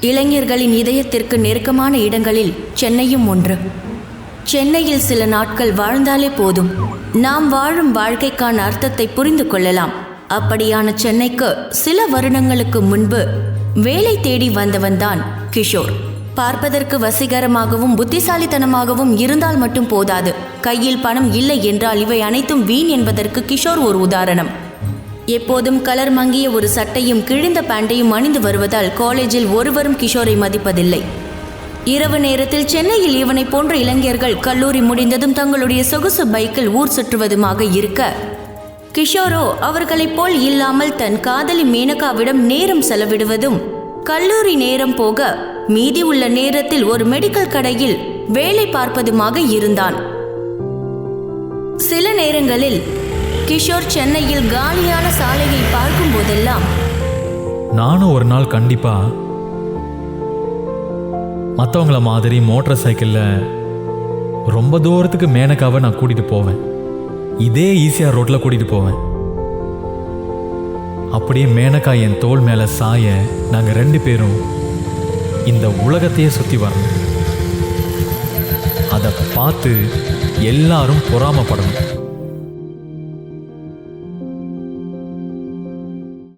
இளைஞர்களின் இதயத்திற்கு நெருக்கமான இடங்களில் சென்னையும் ஒன்று. சென்னையில் சில நாட்கள் வாழ்ந்தாலே போதும். நாம் வாழும் வாழ்க்கைக்கான அர்த்தத்தை புரிந்து கொள்ளலாம். அப்படியான சென்னைக்கு சில வருடங்களுக்கு முன்பு வேலை தேடி வந்தவன்தான் கிஷோர். பார்ப்பதற்கு வசீகரமாகவும் புத்திசாலித்தனமாகவும் இருந்தால் மட்டும் போதாது. கையில் பணம் இல்லை என்றால் இவை அனைத்தும் வீண் என்பதற்கு கிஷோர் ஒரு உதாரணம். எப்போதும் கலர் மங்கிய ஒரு சட்டையும் கிழிந்த பேண்டையும் அணிந்து வருவதால் காலேஜில் ஒருவரும் கிஷோரை மதிப்பதில்லை. இரவு நேரத்தில் சென்னையில் இவனை போன்ற இளைஞர்கள் கல்லூரி முடிந்ததும் தங்களுடைய சொகுசு பைக்கில் ஊர் சுற்றுவதுமாக இருக்க கிஷோரோ அவர்களைப் போல் இல்லாமல் தன் காதலி மேனகாவிடம் நேரம் செலவிடுவதும் கல்லூரி நேரம் போக மீதி உள்ள நேரத்தில் ஒரு மெடிக்கல் கடையில் வேலை பார்ப்பதுமாக இருந்தான். சில நேரங்களில் கிஷோர் சென்னையில் காலியான சாலையை பார்க்கும் போதெல்லாம் நானும் ஒரு நாள் கண்டிப்பா மற்றவங்கள மாதிரி மோட்டார் சைக்கிளில் ரொம்ப தூரத்துக்கு மேனக்காவை நான் கூட்டிட்டு போவேன். இதே ஈஸியாக ரோட்டில் கூட்டிட்டு போவேன். அப்படியே மேனக்கா என் தோல் மேலே சாய நாங்கள் ரெண்டு பேரும் இந்த உலகத்தையே சுற்றி வரணும். அதை பார்த்து எல்லாரும் பொறாமப்படணும்.